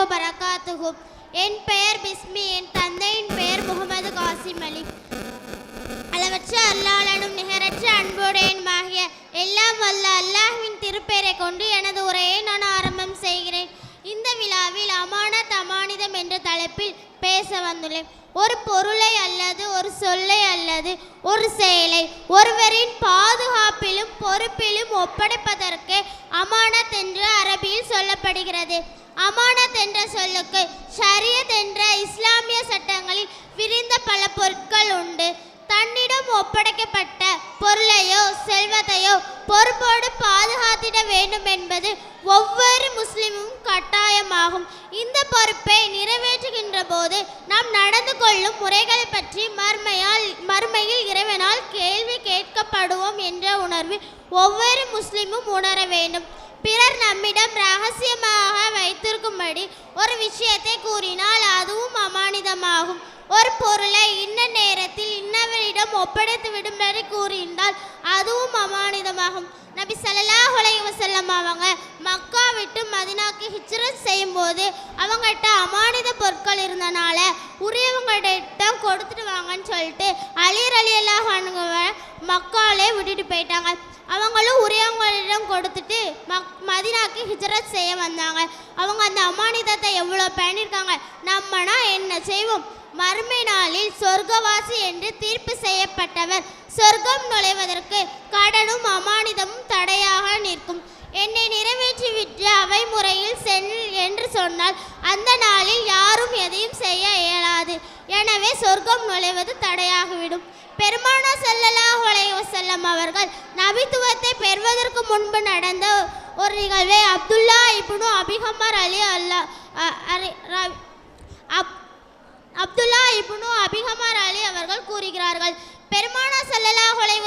வபரகாத்துகும் என் பெயர் பிஸ்மி என் தந்தையின் பெயர் முகமது காசிம் அலி. அளவற்ற அல்லாளனும் நிகரற்ற அன்புடையனுமாகிய எல்லாம் வல்ல அல்லாஹ்வின் திருப்பெயரை கொண்டு எனது உரையை நான் ஆரம்பம் செய்கிறேன். இந்த விழாவில் அமானத் அமானிதம் என்ற தலைப்பில் பேச வந்துள்ளேன். ஒரு பொருளை அல்லது ஒரு சொல்லை அல்லது ஒரு செயலை ஒருவரின் பாதுகாப்பிலும் பொறுப்பிலும் ஒப்படைப்பதற்கு அமானத் என்று அரபியில் சொல்லப்படுகிறது. அமானத் என்ற சொல்லுக்கு ஷரியத் என்ற இஸ்லாமிய சட்டங்களில் விரிந்த பல பொருட்கள் உண்டு. தன்னிடம் ஒப்படைக்கப்பட்ட பொருளையோ செல்வத்தையோ பொறுப்போடு பாதுகாத்திட வேண்டும் என்பது ஒவ்வொரு முஸ்லிமும் கட்டாயமாகும். இந்த பொறுப்பை நிறைவேற்றுகின்ற போது நாம் நடந்து கொள்ளும் முறைகள் பற்றி மர்மையால் மறுமையில் இறைவனால் கேள்வி கேட்கப்படுவோம் என்ற உணர்வு ஒவ்வொரு முஸ்லிமும் உணர வேண்டும். பிறர் நம்மிடம் ரகசியமாக வைத்திருக்கும்படி ஒரு விஷயத்தை கூறினால் அதுவும் அமானிதமாகும். ஒரு பொருளை இன்ன நேரத்தில் இன்னவரிடம் ஒப்படைத்து விடும்படி கூறியிருந்தால் அதுவும் அமானிதமாகும். நபி ஸல்லல்லாஹு அலைஹி வஸல்லம் அவங்க மக்கா விட்டு மதினாக்கு ஹிஜ்ரத் செய்யும்போது அவங்ககிட்ட அமானித பொருட்கள் இருந்தனால உரியவங்கள்ட்ட கொடுத்துட்டு வாங்கன்னு சொல்லிட்டு அழியர் அலி அல்லாஹ் மக்காலே விட்டுட்டு போயிட்டாங்க. அவங்களும் உரியவங்களிடம் கொடுத்துட்டு மக் மதினாக்கு ஹிஜ்ரத் செய்ய வந்தாங்க. அவங்க அந்த அமானிதத்தை எவ்வளோ பண்ணியிருக்காங்க? நம்மனா என்ன செய்வோம்? மறுமை நாளில் சொர்க்கவாசி என்று தீர்ப்பு செய்யப்பட்டவர். சொர்க்கம் நுழைவதற்கு கடனும் அமானிதமும் தடையாக நிற்கும். என்னை நிறைவேற்றிவிட்டு அவை முறையில் செல் என்று சொன்னால் அந்த நாளில் யாரும் எதையும் செய்ய இயலாது. எனவே சொர்க்கம் நுழைவது தடையாகிவிடும். பெருமானா ஸல்லல்லாஹு அலைஹி அவர்கள் நபித்துவத்தை பெறுவதற்கு முன்பு நடந்த ஒரு நிகழ்வை அப்துல்லா இப்னு அபிஹமர் அலி அல்லா அரி- ர- அப் அப்துல்லா இப்னு அபிஹமர் அலி அவர்கள் கூறுகிறார்கள் பெருமானா ஸல்லல்லாஹு அலைஹி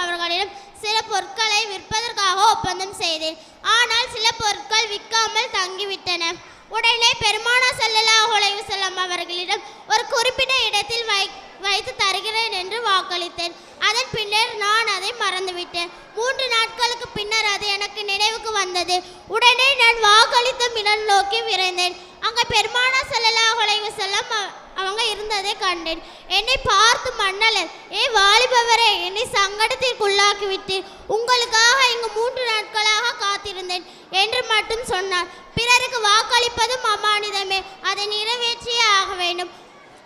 அவர்களிடம் சில பொருட்களை விற்பதற்காக ஒப்பந்தம் செய்தேன். ஆனால் சில பொருட்கள் விற்காமல் தங்கிவிட்டன. உடனே பெருமானா ஸல்லல்லாஹு அலைஹி அவர்களிடம் ஒரு குறிப்பிட்ட இடத்தில் அது எனக்கு நினைவுக்கு வந்தது. உடனே நான் வாக்களித்த இடம் நோக்கி விரைந்தேன். அங்க பெருமானா ஸல்லல்லாஹு செல்லம் அவங்க இருந்ததை கண்டேன். என்னை பார்த்து மன்னலர் ஏ வாலிபவரே என்னை சங்கடத்திற்குள்ளாக்கி விட்டீர் உங்களுக்காக இங்கு மூன்று நாட்களாக காத்திருந்தேன் என்று மட்டும் சொன்னார். பிறருக்கு வாக்களிப்பதும் அமானிதமே. அதை நிறைவேற்றியே ஆக வேண்டும்.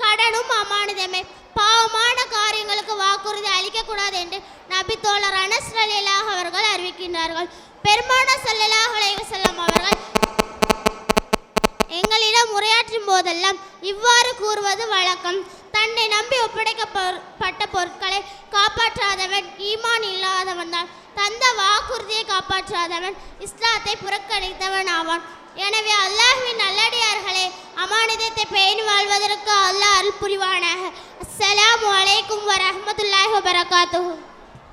கடனும் அமானிதமே. பாவமான காரியங்களுக்கு வாக்குறுதி அளிக்கக்கூடாது என்று நபி தோழர் அனஸ் அலிலாக அவர்கள் அறிவிக்கின்றார்கள். பெருமான ஸல்லல்லாஹு அலைஹி அவர்கள் எங்களிடம் உரையாற்றும் போதெல்லாம் இவ்வாறு கூறுவது வழக்கம். தன்னை நம்பி ஒப்படைக்கப்பட்ட பொருட்களை காப்பாற்றாதவன் ஈமான் இல்லாதவன் தான். தந்த வாக்குறுதியை காப்பாற்றாதவன் இஸ்லாத்தை புறக்கணித்தவன் ஆவான். எனவே அல்லாஹ்வின் நல்லடியார்களே அமானிதத்தை பேணி வாழ்வதற்கு அல்லாஹ் அருள் புரிவானாக. அஸ்ஸலாமு அலைக்கும் வரஹ்மத்துல்லாஹி வபரகாத்துஹு.